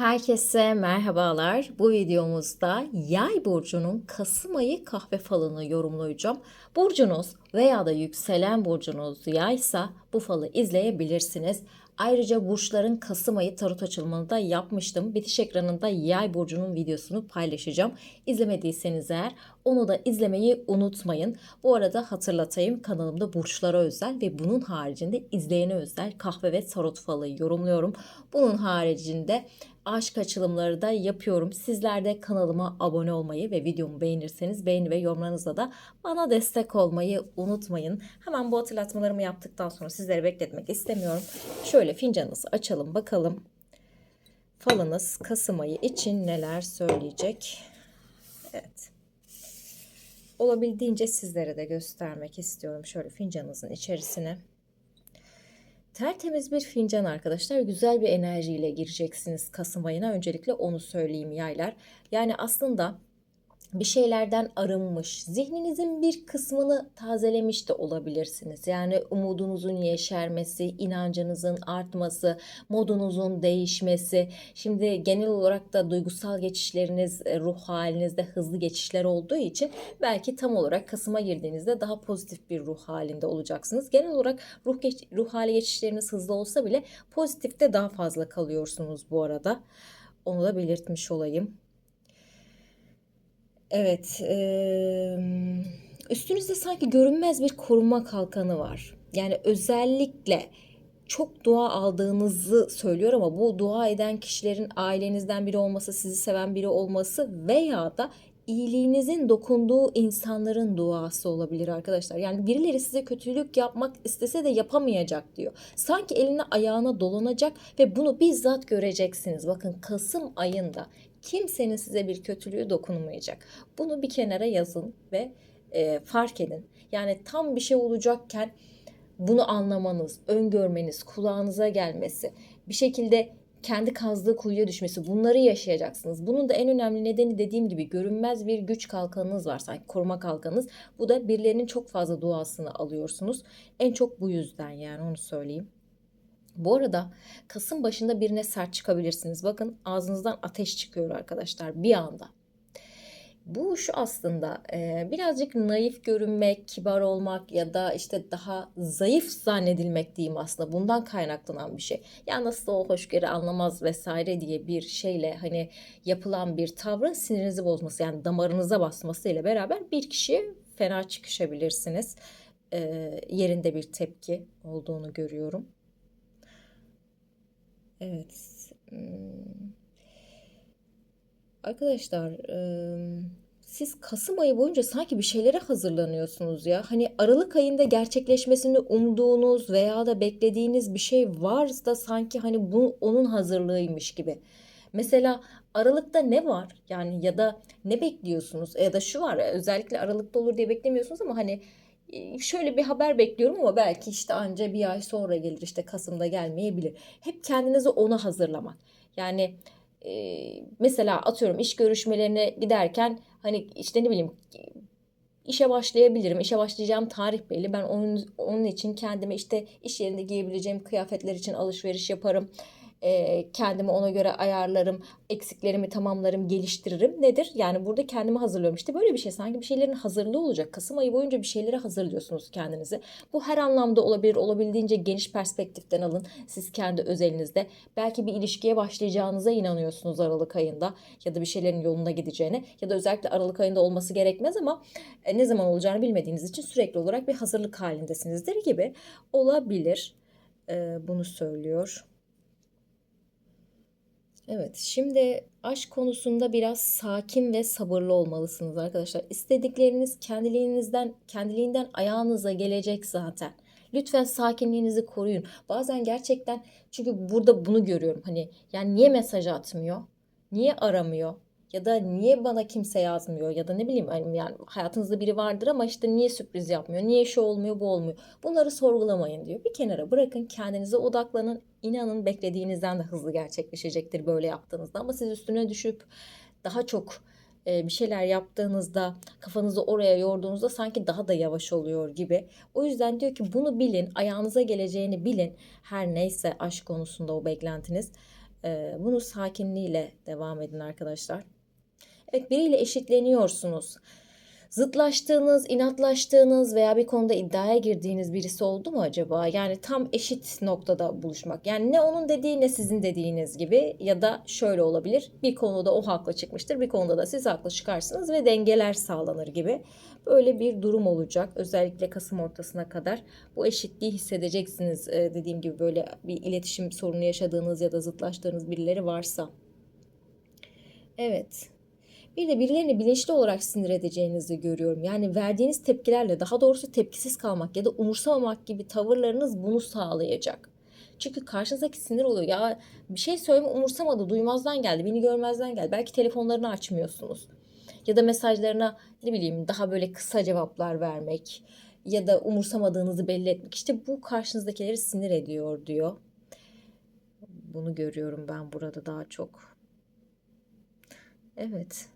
Herkese merhabalar. Bu videomuzda Yay burcunun Kasım ayı kahve falını yorumlayacağım. Burcunuz veya da yükselen burcunuz Yaysa bu falı izleyebilirsiniz. Ayrıca burçların Kasım ayı tarot açılımını da yapmıştım. Bitiş ekranında Yay burcunun videosunu paylaşacağım. İzlemediyseniz eğer onu da izlemeyi unutmayın. Bu arada hatırlatayım kanalımda burçlara özel ve bunun haricinde izleyene özel kahve ve tarot falı yorumluyorum. Bunun haricinde aşk açılımları da yapıyorum. Sizler de kanalıma abone olmayı ve videomu beğenirseniz beğeni ve yorumlarınızla da bana destek olmayı unutmayın. Hemen bu hatırlatmalarımı yaptıktan sonra sizleri bekletmek istemiyorum. Şöyle fincanınızı açalım bakalım. Falınız Kasım ayı için neler söyleyecek? Evet. Olabildiğince sizlere de göstermek istiyorum. Şöyle fincanınızın içerisine. Tertemiz bir fincan arkadaşlar. Güzel bir enerjiyle gireceksiniz Kasım ayına. Öncelikle onu söyleyeyim yaylar. Yani aslında bir şeylerden arınmış, zihninizin bir kısmını tazelemiş de olabilirsiniz. Yani umudunuzun yeşermesi, inancınızın artması, modunuzun değişmesi. Şimdi genel olarak da duygusal geçişleriniz, e, ruh halinizde hızlı geçişler olduğu için belki tam olarak Kasım'a girdiğinizde daha pozitif bir ruh halinde olacaksınız. Genel olarak ruh geç, ruh hali geçişleriniz hızlı olsa bile pozitifte daha fazla kalıyorsunuz bu arada. Onu da belirtmiş olayım. Evet, üstünüzde sanki görünmez bir koruma kalkanı var. Yani özellikle çok dua aldığınızı söylüyor ama bu dua eden kişilerin ailenizden biri olması, sizi seven biri olması veya da iyiliğinizin dokunduğu insanların duası olabilir arkadaşlar. Yani birileri size kötülük yapmak istese de yapamayacak diyor. Sanki eline ayağına dolanacak ve bunu bizzat göreceksiniz. Bakın Kasım ayında kimsenin size bir kötülüğü dokunmayacak. Bunu bir kenara yazın ve e, fark edin. Yani tam bir şey olacakken bunu anlamanız, öngörmeniz, kulağınıza gelmesi, bir şekilde kendi kazdığı kuyuya düşmesi bunları yaşayacaksınız. Bunun da en önemli nedeni dediğim gibi görünmez bir güç kalkanınız var sanki koruma kalkanınız. Bu da birilerinin çok fazla duasını alıyorsunuz. En çok bu yüzden yani onu söyleyeyim. Bu arada Kasım başında birine sert çıkabilirsiniz. Bakın ağzınızdan ateş çıkıyor arkadaşlar bir anda. Bu şu aslında e, birazcık naif görünmek, kibar olmak ya da işte daha zayıf zannedilmek diyeyim aslında bundan kaynaklanan bir şey. Yani nasıl o hoşgörü anlamaz vesaire diye bir şeyle hani yapılan bir tavrın sinirinizi bozması yani damarınıza basması ile beraber bir kişiye fena çıkışabilirsiniz. E, yerinde bir tepki olduğunu görüyorum. Evet. Hmm. Arkadaşlar, siz Kasım ayı boyunca sanki bir şeylere hazırlanıyorsunuz ya. Hani Aralık ayında gerçekleşmesini umduğunuz veya da beklediğiniz bir şey varsa sanki hani bu onun hazırlığıymış gibi. Mesela Aralık'ta ne var? Yani ya da ne bekliyorsunuz? Ya da şu var, özellikle Aralık'ta olur diye beklemiyorsunuz ama hani e, şöyle bir haber bekliyorum ama belki işte anca bir ay sonra gelir işte Kasım'da gelmeyebilir. Hep kendinizi ona hazırlamak. Yani e, mesela atıyorum iş görüşmelerine giderken hani işte ne bileyim işe başlayabilirim. İşe başlayacağım tarih belli. Ben onun, onun için kendime işte iş yerinde giyebileceğim kıyafetler için alışveriş yaparım e, kendimi ona göre ayarlarım, eksiklerimi tamamlarım, geliştiririm. Nedir? Yani burada kendimi hazırlıyorum. İşte böyle bir şey. Sanki bir şeylerin hazırlığı olacak. Kasım ayı boyunca bir şeylere hazırlıyorsunuz kendinizi. Bu her anlamda olabilir. Olabildiğince geniş perspektiften alın. Siz kendi özelinizde. Belki bir ilişkiye başlayacağınıza inanıyorsunuz Aralık ayında. Ya da bir şeylerin yolunda gideceğine. Ya da özellikle Aralık ayında olması gerekmez ama e, ne zaman olacağını bilmediğiniz için sürekli olarak bir hazırlık halindesinizdir gibi olabilir. E, bunu söylüyor. Evet, şimdi aşk konusunda biraz sakin ve sabırlı olmalısınız arkadaşlar. İstedikleriniz kendiliğinizden, kendiliğinden ayağınıza gelecek zaten. Lütfen sakinliğinizi koruyun. Bazen gerçekten çünkü burada bunu görüyorum. Hani yani niye mesaj atmıyor? Niye aramıyor? Ya da niye bana kimse yazmıyor ya da ne bileyim hani yani hayatınızda biri vardır ama işte niye sürpriz yapmıyor, niye şu olmuyor, bu olmuyor. Bunları sorgulamayın diyor. Bir kenara bırakın, kendinize odaklanın. İnanın beklediğinizden de hızlı gerçekleşecektir böyle yaptığınızda. Ama siz üstüne düşüp daha çok e, bir şeyler yaptığınızda kafanızı oraya yorduğunuzda sanki daha da yavaş oluyor gibi. O yüzden diyor ki bunu bilin, ayağınıza geleceğini bilin. Her neyse aşk konusunda o beklentiniz. Ee, bunu sakinliğiyle devam edin arkadaşlar. Biriyle eşitleniyorsunuz. Zıtlaştığınız, inatlaştığınız veya bir konuda iddiaya girdiğiniz birisi oldu mu acaba? Yani tam eşit noktada buluşmak. Yani ne onun dediği ne sizin dediğiniz gibi ya da şöyle olabilir. Bir konuda o haklı çıkmıştır, bir konuda da siz haklı çıkarsınız ve dengeler sağlanır gibi. Böyle bir durum olacak. Özellikle Kasım ortasına kadar bu eşitliği hissedeceksiniz. Ee, dediğim gibi böyle bir iletişim sorunu yaşadığınız ya da zıtlaştığınız birileri varsa. Evet. Bir de birilerini bilinçli olarak sinir edeceğinizi görüyorum. Yani verdiğiniz tepkilerle daha doğrusu tepkisiz kalmak ya da umursamamak gibi tavırlarınız bunu sağlayacak. Çünkü karşınızdaki sinir oluyor. Ya bir şey söyleme umursamadı, duymazdan geldi, beni görmezden geldi. Belki telefonlarını açmıyorsunuz. Ya da mesajlarına ne bileyim daha böyle kısa cevaplar vermek ya da umursamadığınızı belli etmek. İşte bu karşınızdakileri sinir ediyor diyor. Bunu görüyorum ben burada daha çok. Evet.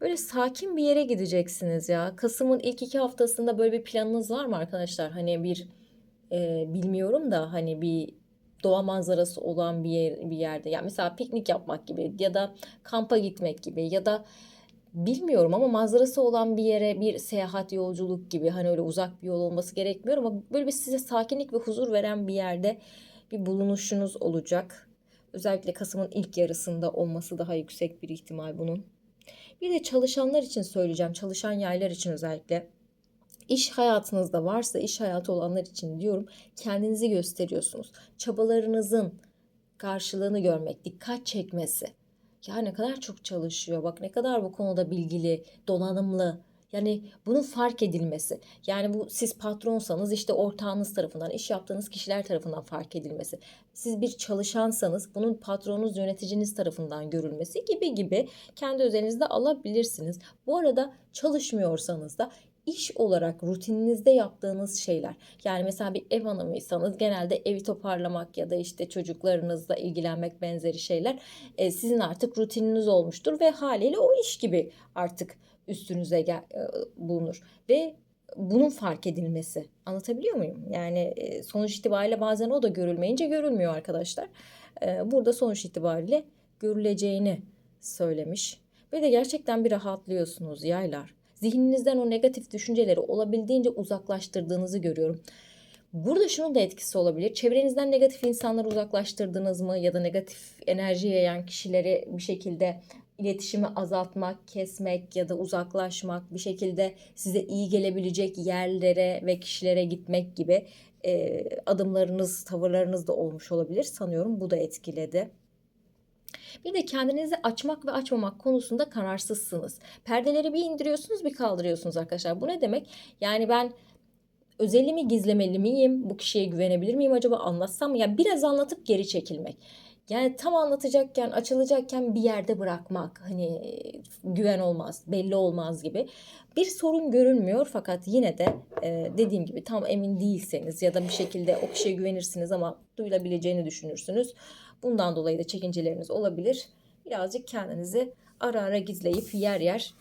Böyle sakin bir yere gideceksiniz ya. Kasım'ın ilk iki haftasında böyle bir planınız var mı arkadaşlar? Hani bir e, bilmiyorum da hani bir doğa manzarası olan bir yer, bir yerde. Ya mesela piknik yapmak gibi ya da kampa gitmek gibi ya da bilmiyorum ama manzarası olan bir yere bir seyahat yolculuk gibi hani öyle uzak bir yol olması gerekmiyor ama böyle bir size sakinlik ve huzur veren bir yerde bir bulunuşunuz olacak. Özellikle Kasım'ın ilk yarısında olması daha yüksek bir ihtimal bunun. Bir de çalışanlar için söyleyeceğim. Çalışan yaylar için özellikle. İş hayatınızda varsa iş hayatı olanlar için diyorum kendinizi gösteriyorsunuz. Çabalarınızın karşılığını görmek, dikkat çekmesi. Ya ne kadar çok çalışıyor. Bak ne kadar bu konuda bilgili, donanımlı. Yani bunun fark edilmesi. Yani bu siz patronsanız işte ortağınız tarafından, iş yaptığınız kişiler tarafından fark edilmesi. Siz bir çalışansanız bunun patronunuz, yöneticiniz tarafından görülmesi gibi gibi kendi özelinizde alabilirsiniz. Bu arada çalışmıyorsanız da iş olarak rutininizde yaptığınız şeyler. Yani mesela bir ev hanımıysanız genelde evi toparlamak ya da işte çocuklarınızla ilgilenmek benzeri şeyler e, sizin artık rutininiz olmuştur ve haliyle o iş gibi artık üstünüze gel, e, bulunur ve bunun fark edilmesi. Anlatabiliyor muyum? Yani e, sonuç itibariyle bazen o da görülmeyince görülmüyor arkadaşlar. E, burada sonuç itibariyle görüleceğini söylemiş. Ve de gerçekten bir rahatlıyorsunuz yaylar. Zihninizden o negatif düşünceleri olabildiğince uzaklaştırdığınızı görüyorum. Burada şunun da etkisi olabilir. Çevrenizden negatif insanları uzaklaştırdınız mı ya da negatif enerji yayan kişileri bir şekilde iletişimi azaltmak, kesmek ya da uzaklaşmak, bir şekilde size iyi gelebilecek yerlere ve kişilere gitmek gibi e, adımlarınız, tavırlarınız da olmuş olabilir. Sanıyorum bu da etkiledi. Bir de kendinizi açmak ve açmamak konusunda kararsızsınız. Perdeleri bir indiriyorsunuz bir kaldırıyorsunuz arkadaşlar. Bu ne demek? Yani ben özelimi gizlemeli miyim? Bu kişiye güvenebilir miyim acaba? Anlatsam mı? Yani biraz anlatıp geri çekilmek. Yani tam anlatacakken, açılacakken bir yerde bırakmak. Hani güven olmaz, belli olmaz gibi. Bir sorun görünmüyor fakat yine de e, dediğim gibi tam emin değilseniz ya da bir şekilde o kişiye güvenirsiniz ama duyulabileceğini düşünürsünüz. Bundan dolayı da çekinceleriniz olabilir. Birazcık kendinizi ara ara gizleyip yer yer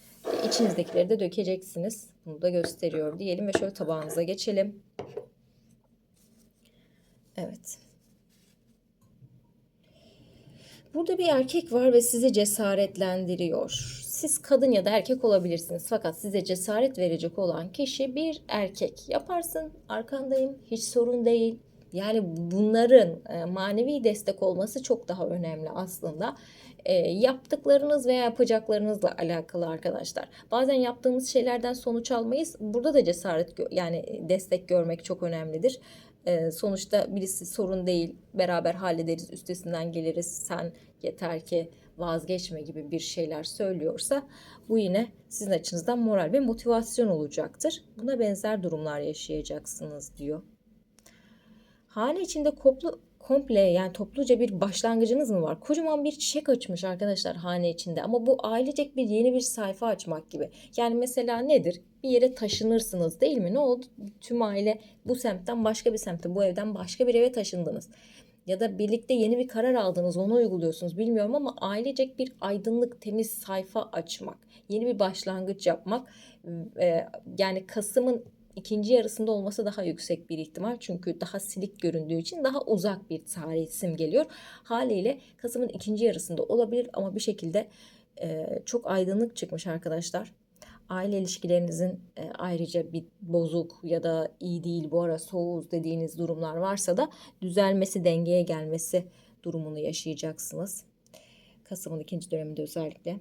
içinizdekileri de dökeceksiniz. Bunu da gösteriyor diyelim ve şöyle tabağınıza geçelim. Evet. Burada bir erkek var ve sizi cesaretlendiriyor. Siz kadın ya da erkek olabilirsiniz fakat size cesaret verecek olan kişi bir erkek. Yaparsın, arkandayım, hiç sorun değil. Yani bunların e, manevi destek olması çok daha önemli aslında. E, yaptıklarınız veya yapacaklarınızla alakalı arkadaşlar. Bazen yaptığımız şeylerden sonuç almayız. Burada da cesaret yani destek görmek çok önemlidir. E, sonuçta birisi sorun değil, beraber hallederiz, üstesinden geliriz. Sen yeter ki vazgeçme gibi bir şeyler söylüyorsa bu yine sizin açınızdan moral ve motivasyon olacaktır. Buna benzer durumlar yaşayacaksınız diyor. Hane içinde koplu, komple yani topluca bir başlangıcınız mı var? Kocaman bir çiçek açmış arkadaşlar hane içinde ama bu ailecek bir yeni bir sayfa açmak gibi. Yani mesela nedir? Bir yere taşınırsınız değil mi? Ne oldu? Tüm aile bu semtten başka bir semte, bu evden başka bir eve taşındınız. Ya da birlikte yeni bir karar aldınız, onu uyguluyorsunuz bilmiyorum ama ailecek bir aydınlık, temiz sayfa açmak, yeni bir başlangıç yapmak. Yani Kasım'ın ikinci yarısında olması daha yüksek bir ihtimal. Çünkü daha silik göründüğü için daha uzak bir tarih isim geliyor. Haliyle Kasım'ın ikinci yarısında olabilir ama bir şekilde e, çok aydınlık çıkmış arkadaşlar. Aile ilişkilerinizin e, ayrıca bir bozuk ya da iyi değil bu ara soğuz dediğiniz durumlar varsa da düzelmesi, dengeye gelmesi durumunu yaşayacaksınız. Kasım'ın ikinci döneminde özellikle.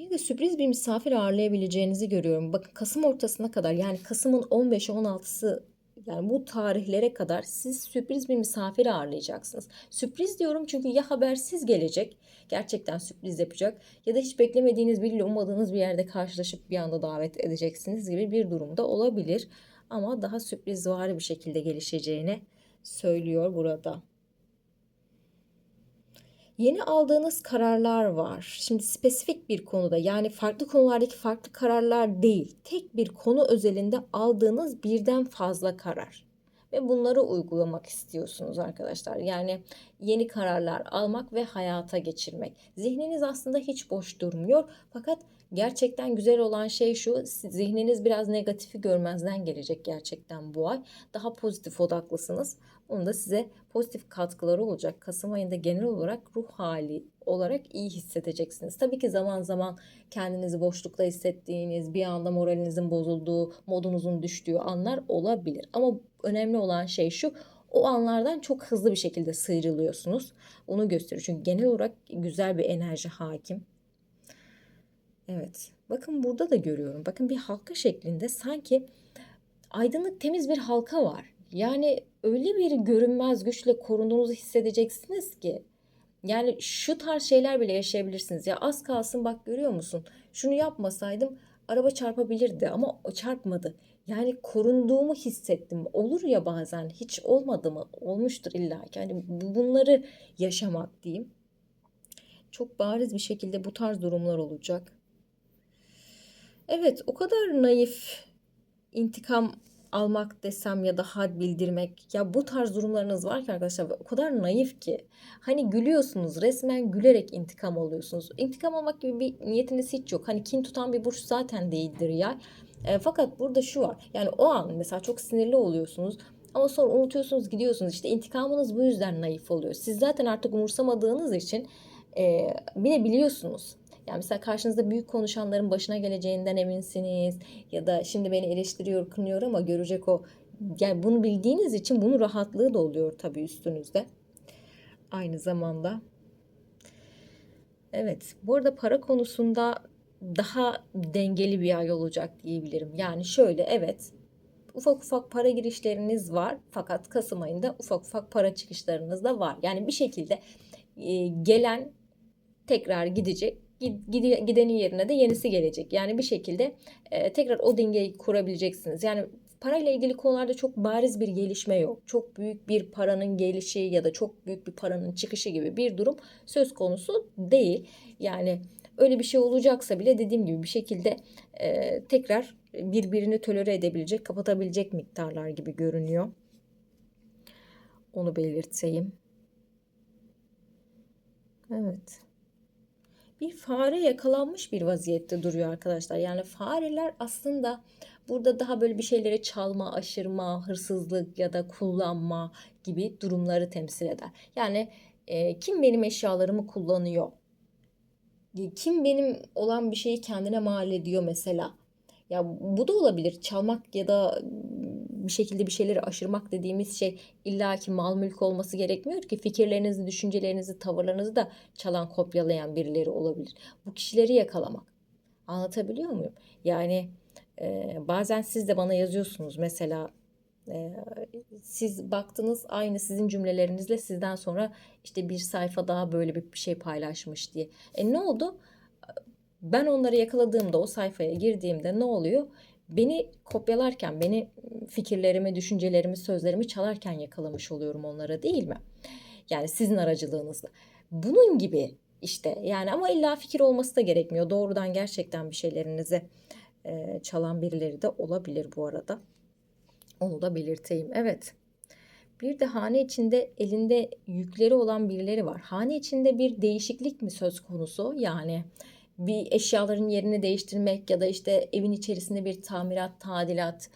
Bir de sürpriz bir misafir ağırlayabileceğinizi görüyorum. Bakın Kasım ortasına kadar yani Kasım'ın 15'i 16'sı yani bu tarihlere kadar siz sürpriz bir misafir ağırlayacaksınız. Sürpriz diyorum çünkü ya habersiz gelecek, gerçekten sürpriz yapacak ya da hiç beklemediğiniz biriyle ummadığınız bir yerde karşılaşıp bir anda davet edeceksiniz gibi bir durumda olabilir. Ama daha sürpriz var bir şekilde gelişeceğini söylüyor burada. Yeni aldığınız kararlar var. Şimdi spesifik bir konuda yani farklı konulardaki farklı kararlar değil. Tek bir konu özelinde aldığınız birden fazla karar. Ve bunları uygulamak istiyorsunuz arkadaşlar. Yani yeni kararlar almak ve hayata geçirmek. Zihniniz aslında hiç boş durmuyor. Fakat gerçekten güzel olan şey şu. Zihniniz biraz negatifi görmezden gelecek gerçekten bu ay. Daha pozitif odaklısınız. Onun da size pozitif katkıları olacak. Kasım ayında genel olarak ruh hali olarak iyi hissedeceksiniz. Tabii ki zaman zaman kendinizi boşlukta hissettiğiniz, bir anda moralinizin bozulduğu, modunuzun düştüğü anlar olabilir. Ama önemli olan şey şu, o anlardan çok hızlı bir şekilde sıyrılıyorsunuz. Onu gösteriyor. Çünkü genel olarak güzel bir enerji hakim. Evet. Bakın burada da görüyorum. Bakın bir halka şeklinde sanki aydınlık temiz bir halka var. Yani öyle bir görünmez güçle korunduğunuzu hissedeceksiniz ki. Yani şu tarz şeyler bile yaşayabilirsiniz. Ya az kalsın bak görüyor musun? Şunu yapmasaydım araba çarpabilirdi ama çarpmadı. Yani korunduğumu hissettim. Olur ya bazen hiç olmadı mı? Olmuştur illa ki. Yani bunları yaşamak diyeyim. Çok bariz bir şekilde bu tarz durumlar olacak. Evet o kadar naif intikam almak desem ya da had bildirmek ya bu tarz durumlarınız var ki arkadaşlar o kadar naif ki hani gülüyorsunuz resmen gülerek intikam alıyorsunuz. İntikam almak gibi bir niyetiniz hiç yok. Hani kin tutan bir burç zaten değildir ya. E, fakat burada şu var. Yani o an mesela çok sinirli oluyorsunuz. Ama sonra unutuyorsunuz gidiyorsunuz. İşte intikamınız bu yüzden naif oluyor. Siz zaten artık umursamadığınız için e, bir biliyorsunuz. Yani mesela karşınızda büyük konuşanların başına geleceğinden eminsiniz ya da şimdi beni eleştiriyor, kınıyor ama görecek o. Yani bunu bildiğiniz için bunun rahatlığı da oluyor tabii üstünüzde. Aynı zamanda. Evet, bu arada para konusunda daha dengeli bir ay olacak diyebilirim. Yani şöyle evet ufak ufak para girişleriniz var fakat Kasım ayında ufak ufak para çıkışlarınız da var. Yani bir şekilde gelen tekrar gidecek gidenin yerine de yenisi gelecek. Yani bir şekilde e, tekrar o dengeyi kurabileceksiniz. Yani parayla ilgili konularda çok bariz bir gelişme yok. Çok büyük bir paranın gelişi ya da çok büyük bir paranın çıkışı gibi bir durum söz konusu değil. Yani öyle bir şey olacaksa bile dediğim gibi bir şekilde e, tekrar birbirini tolere edebilecek, kapatabilecek miktarlar gibi görünüyor. Onu belirteyim. Evet bir fare yakalanmış bir vaziyette duruyor arkadaşlar. Yani fareler aslında burada daha böyle bir şeyleri çalma, aşırma, hırsızlık ya da kullanma gibi durumları temsil eder. Yani e, kim benim eşyalarımı kullanıyor? Kim benim olan bir şeyi kendine mal ediyor mesela? Ya bu da olabilir. Çalmak ya da bir şekilde bir şeyleri aşırmak dediğimiz şey illaki mal mülk olması gerekmiyor ki fikirlerinizi, düşüncelerinizi, tavırlarınızı da çalan, kopyalayan birileri olabilir. Bu kişileri yakalamak. Anlatabiliyor muyum? Yani e, bazen siz de bana yazıyorsunuz mesela e, siz baktınız aynı sizin cümlelerinizle sizden sonra işte bir sayfa daha böyle bir şey paylaşmış diye. E ne oldu? Ben onları yakaladığımda o sayfaya girdiğimde ne oluyor? Beni kopyalarken, beni fikirlerimi, düşüncelerimi, sözlerimi çalarken yakalamış oluyorum onlara değil mi? Yani sizin aracılığınızla. Bunun gibi işte yani ama illa fikir olması da gerekmiyor. Doğrudan gerçekten bir şeylerinizi e, çalan birileri de olabilir bu arada. Onu da belirteyim. Evet. Bir de hane içinde elinde yükleri olan birileri var. Hane içinde bir değişiklik mi söz konusu? Yani bir eşyaların yerini değiştirmek ya da işte evin içerisinde bir tamirat, tadilat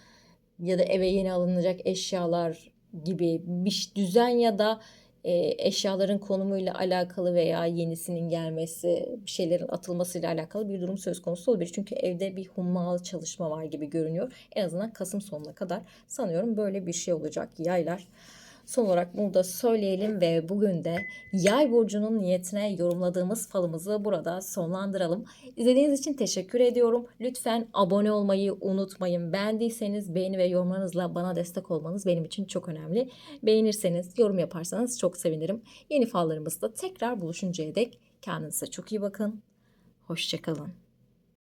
ya da eve yeni alınacak eşyalar gibi bir düzen ya da e, eşyaların konumuyla alakalı veya yenisinin gelmesi, bir şeylerin atılmasıyla alakalı bir durum söz konusu olabilir. Çünkü evde bir hummalı çalışma var gibi görünüyor. En azından Kasım sonuna kadar sanıyorum böyle bir şey olacak yaylar. Son olarak bunu da söyleyelim ve bugün de yay burcunun niyetine yorumladığımız falımızı burada sonlandıralım. İzlediğiniz için teşekkür ediyorum. Lütfen abone olmayı unutmayın. Beğendiyseniz beğeni ve yorumlarınızla bana destek olmanız benim için çok önemli. Beğenirseniz, yorum yaparsanız çok sevinirim. Yeni fallarımızda tekrar buluşuncaya dek kendinize çok iyi bakın. Hoşçakalın.